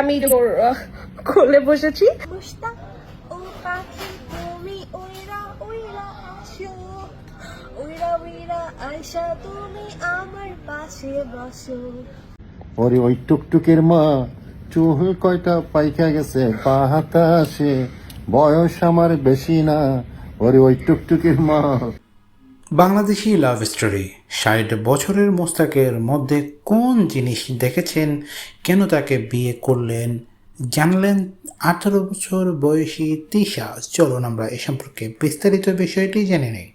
আমি কোলে বসেছি। মুস্তাক ও পাখি তুমি উইরা উইরা আসো। উইরা উইরা আয়সা তুমি আমার পাশে বসো। ওরে ওই টুকটুকের মা চুল কয়টা পাইকা গেছে পা হাতাশে বয়স আমার বেশি না। ওরে ওই টুকটুকের মা। বাংলাদেশি লাভ স্টোরি ষাট বছরের মোস্তাকের মধ্যে কোন জিনিস দেখেছেন? কেন তাকে বিয়ে করলেন? জানলেন আঠারো বছর বয়সী তিশা। চলুন আমরা এ সম্পর্কে বিস্তারিত বিষয়টি জেনে নিই।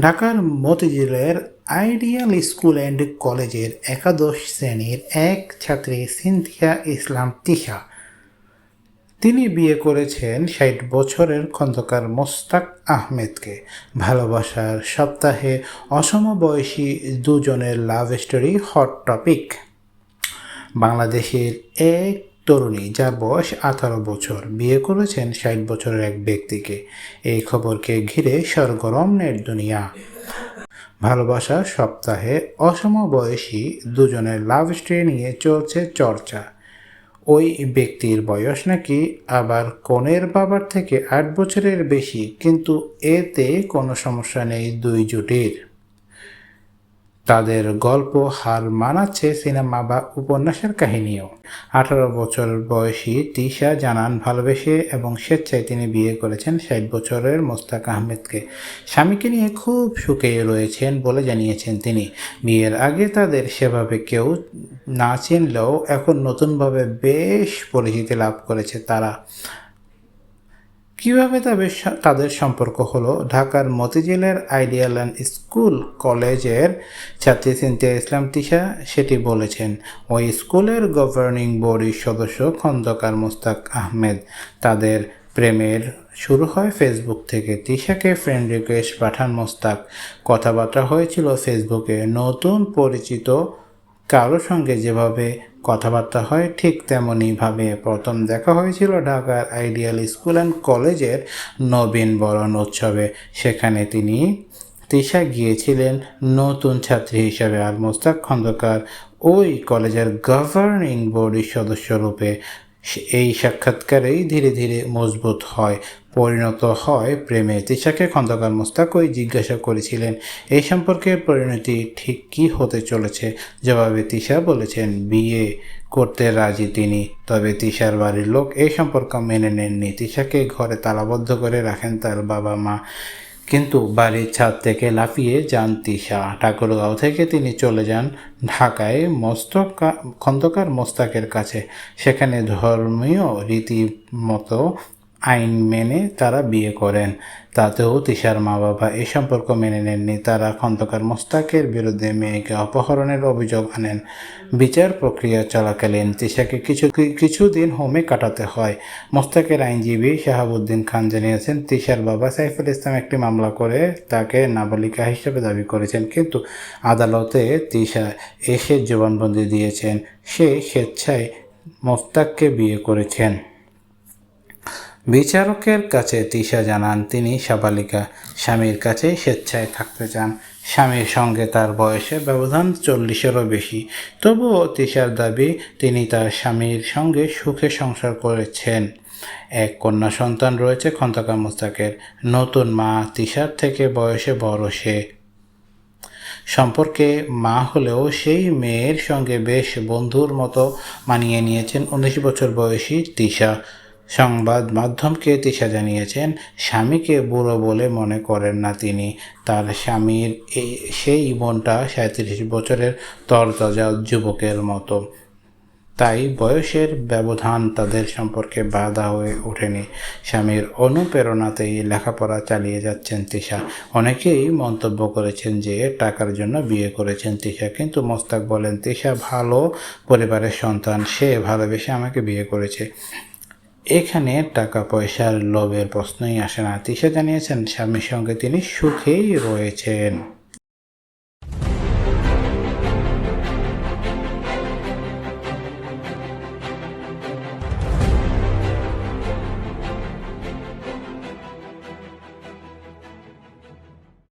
ঢাকার মতিঝিলের আইডিয়াল স্কুল অ্যান্ড কলেজের একাদশ শ্রেণির এক ছাত্রী সিনথিয়া ইসলাম তিশা তিনি বিয়ে করেছেন ষাট বছরের খন্দকার মোস্তাক আহমেদকে। ভালোবাসার সপ্তাহে অসমবয়সী দুজনের লাভ স্টোরি হট টপিক বাংলাদেশের এক তরুণী যার বয়স আঠারো বছর, বিয়ে করেছেন ষাট বছরের এক ব্যক্তিকে। এই খবরকে ঘিরে সরগরম নেট দুনিয়া। ভালোবাসার সপ্তাহে অসমবয়সী দুজনের লাভ স্টোরি নিয়ে চলছে চর্চা। ওই ব্যক্তির বয়স নাকি আবার কনের বাবার থেকে আট বছরের বেশি, কিন্তু এতে কোনো সমস্যা নেই দুই জুটির। তাদের গল্প হার মানাচ্ছে সিনেমা বা উপন্যাসের কাহিনীও। আঠারো বছর বয়সী তিশা জানান ভালোবেসে এবং স্বেচ্ছায় তিনি বিয়ে করেছেন ষাট বছরের মোস্তাক আহমেদকে। স্বামীকে নিয়ে খুব সুখে রয়েছেন বলে জানিয়েছেন তিনি। বিয়ের আগে তাদের সেভাবে কেউ না চিনলেও এখন নতুনভাবে বেশ পরিচিতি লাভ করেছে তারা। কীভাবে স- তাদের সম্পর্ক হলো? ঢাকার মতিঝিলের আইডিয়াল অ্যান্ড স্কুল কলেজের ছাত্রী সিনথিয়া ইসলাম তিশা সেটি বলেছেন। ওই স্কুলের গভর্নিং বডির সদস্য খন্দকার মুস্তাক আহমেদ। তাদের প্রেমের শুরু হয় ফেসবুক থেকে। তিশাকে ফ্রেন্ড রিকোয়েস্ট পাঠান মোস্তাক। কথাবার্তা হয়েছিল ফেসবুকে। নতুন পরিচিত কারোর সঙ্গে যেভাবে কথাবার্তা হয়, ঠিক তেমনইভাবে প্রথম দেখা হয়েছিল ঢাকার আইডিয়াল স্কুল অ্যান্ড কলেজের নবীন বরণ উৎসবে। সেখানে তিনি তিশা গিয়েছিলেন নতুন ছাত্রী হিসেবে। আর মোস্তাক খন্দকার ওই কলেজের গভর্নিং বডির সদস্য রূপে এই সাক্ষাৎকারেই ধীরে ধীরে মজবুত হয়, পরিণত হয় প্রেমে তিশাকে। খন্দকার মোস্তাকই জিজ্ঞাসা করেছিলেন, এই সম্পর্কের পরিণতি ঠিক কী হতে চলেছে? জবাবে তিশা বলেছেন, বিয়ে করতে রাজি তিনি, তবে তিশার বাড়ির লোক এই সম্পর্ক মেনে নেননি। তিশাকে ঘরে তালাবদ্ধ করে রাখেন তার বাবা মা কিন্তু বাড়ির ছাদ থেকে লাফিয়ে যান তিশা। ঠাকুরগাঁও থেকে তিনি চলে যান ঢাকায় মস্তক খন্দকার মোস্তাকের কাছে। সেখানে ধর্মীয় রীতিমতো আইন মেনে তারা বিয়ে করেন। তাতেও তিশার মা বাবা এ সম্পর্ক মেনে নেননি। তারা খন্দকার মোস্তাকের বিরুদ্ধে মেয়েকে অপহরণের অভিযোগ আনেন। বিচার প্রক্রিয়া চলাকালীন তিশাকে কিছু কিছুদিন হোমে কাটাতে হয়। মোস্তাকের আইনজীবী শাহাবুদ্দিন খান জানিয়েছেন, তিশার বাবা সাইফুল ইসলাম একটি মামলা করে তাকে নাবালিকা হিসেবে দাবি করেছেন, কিন্তু আদালতে তিশা এসে জবানবন্দি দিয়েছেন। সে স্বেচ্ছায় মোস্তাককে বিয়ে করেছেন। বিচারকের কাছে তিশা জানান, তিনি সাবালিকা। স্বামীর কাছে স্বেচ্ছায় থাকতে চান। স্বামীর সঙ্গে তার বয়সে ব্যবধান চল্লিশেরও বেশি। তবুও তিশার দাবি, তিনি তার স্বামীর সঙ্গে সুখে সংসার করেছেন। এক কন্যা সন্তান রয়েছে খন্দকার মুস্তাকের। নতুন মা তিশার থেকে বয়সে বড় সে। সম্পর্কে মা হলেও সেই মেয়ের সঙ্গে বেশ বন্ধুর মতো মানিয়ে নিয়েছেন উনিশ বছর বয়সী তিশা। সংবাদ মাধ্যমকে তিশা জানিয়েছেন, স্বামীকে বুড়ো বলে মনে করেন না তিনি। তার স্বামীর এই, সেই মনটা সাঁত্রিশ বছরের তরতাজা যুবকের মতো। তাই বয়সের ব্যবধান তাদের সম্পর্কে বাধা হয়ে ওঠেনি। স্বামীর অনুপ্রেরণাতেই লেখাপড়া চালিয়ে যাচ্ছেন তিশা। অনেকেই মন্তব্য করেছেন যে, টাকার জন্য বিয়ে করেছেন তিশা। কিন্তু মোস্তাক বলেন, তিশা ভালো পরিবারের সন্তান, সে ভালোবেসে আমাকে বিয়ে করেছে। এখানে টাকা পয়সার লোভের প্রশ্নই আসে না। তিশা জানিয়েছেন স্বামীর সঙ্গে তিনি সুখেই রয়েছেন।